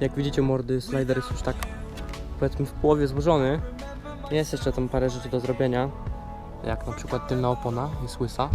Jak widzicie mordy, slider jest już tak powiedzmy w połowie złożony. Jest jeszcze tam parę rzeczy do zrobienia. Jak na przykład tylna opona jest łysa.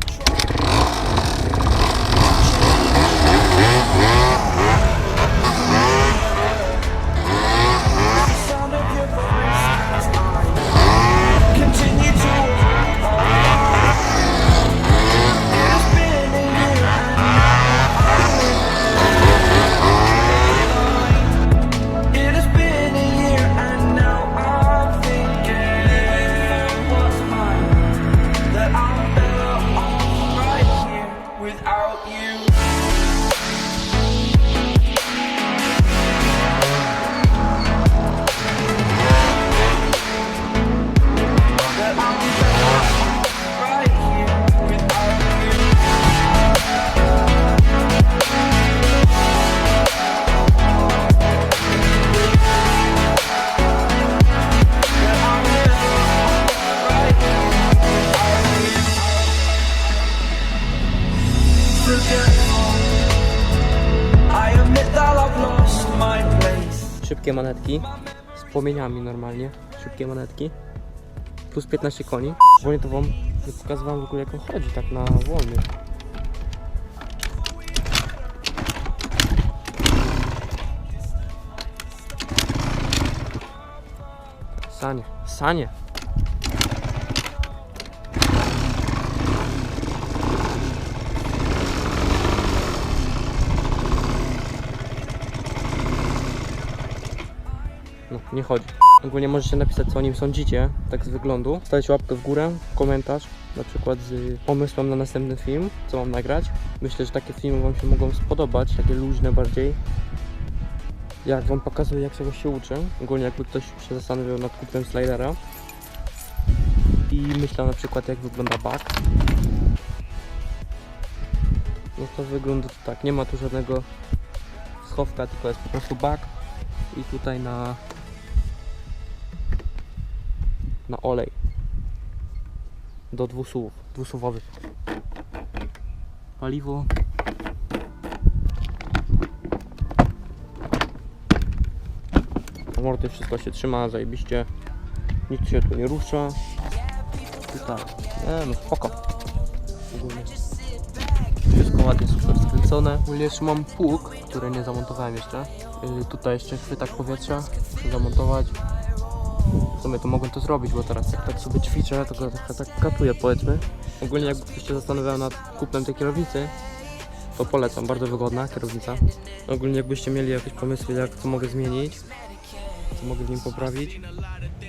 Szybkie manetki z płomieniami normalnie. Szybkie manetki. Plus 15 koni. Ogólnie to wam nie pokazywałem w ogóle jak on chodzi tak na wolny. Sanie, sanie. Nie chodzi. Ogólnie możecie napisać co o nim sądzicie, tak z wyglądu. Stawić łapkę w górę, komentarz, na przykład z pomysłem na następny film, co mam nagrać. Myślę, że takie filmy Wam się mogą spodobać, takie luźne bardziej. Jak Wam pokazuję, jak czegoś się uczy. Ogólnie jakby ktoś się zastanawiał nad kupnem slidera. I myślał na przykład jak wygląda bug. No to wygląda to tak, nie ma tu żadnego schowka, tylko jest po prostu bug. I tutaj na na olej do dwusuwów, dwusuwowych. Paliwo. Morty wszystko się trzyma, zajebiście. Nic się tu nie rusza. Tutaj. Nie no spoko. Ogólnie. Wszystko ładnie, super skręcone. Ogólnie jeszcze mam pług, który nie zamontowałem jeszcze. Yy, tutaj jeszcze chwytak powietrza. Muszę zamontować. Sumie to mogłem to zrobić, bo teraz jak tak sobie ćwiczę, to go trochę tak katuję powiedzmy. Ogólnie ktoś się zastanawiał nad kupnem tej kierownicy, to polecam, bardzo wygodna kierownica. Ogólnie jakbyście mieli jakieś pomysły, jak co mogę zmienić, co mogę w nim poprawić,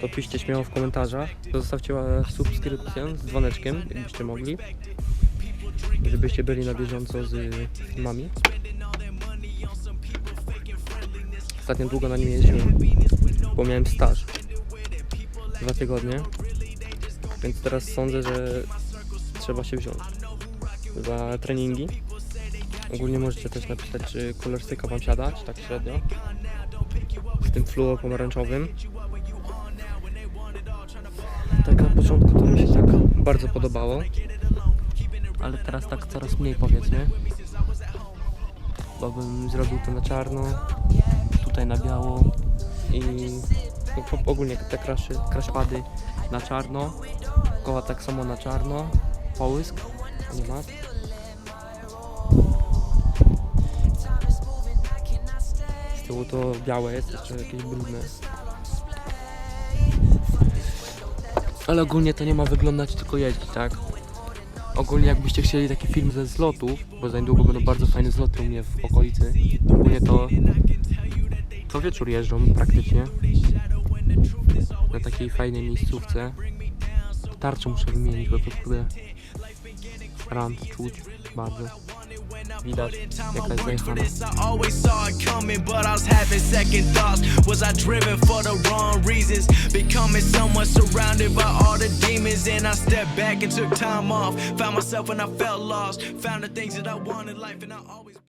to piszcie śmiało w komentarzach. Zostawcie e, subskrypcję z dzwoneczkiem, jakbyście mogli, żebyście byli na bieżąco z filmami. Ostatnio długo na nim jeździłem, bo miałem staż dwa tygodnie. Więc teraz sądzę, że trzeba się wziąć za treningi. Ogólnie możecie też napisać, czy kolorystyka Wam siada, czy tak średnio. Z tym fluo pomarańczowym. Tak na początku to mi się tak bardzo podobało. Ale teraz tak coraz mniej powiedzmy. Bo bym zrobił to na czarno, tutaj na biało i ogólnie te crashy, crashpady na czarno, koła tak samo na czarno, połysk, nie ma. Z tyłu to białe jest, jeszcze jakieś brudne. Ale ogólnie to nie ma wyglądać, tylko jeździć, tak? Ogólnie jakbyście chcieli taki film ze zlotów, bo za niedługo będą bardzo fajne zloty u mnie w okolicy, ogólnie to co wieczór jeżdżą praktycznie na takiej fajnej miejscówce. Tarczę muszę wymienić, bo to kurde rand czuć bardzo. Widać jaka jest zajechana. Becoming someone surrounded by all the demons, and I stepped back and took time off. Found myself and I felt lost. Found the things that I wanted life, and I always.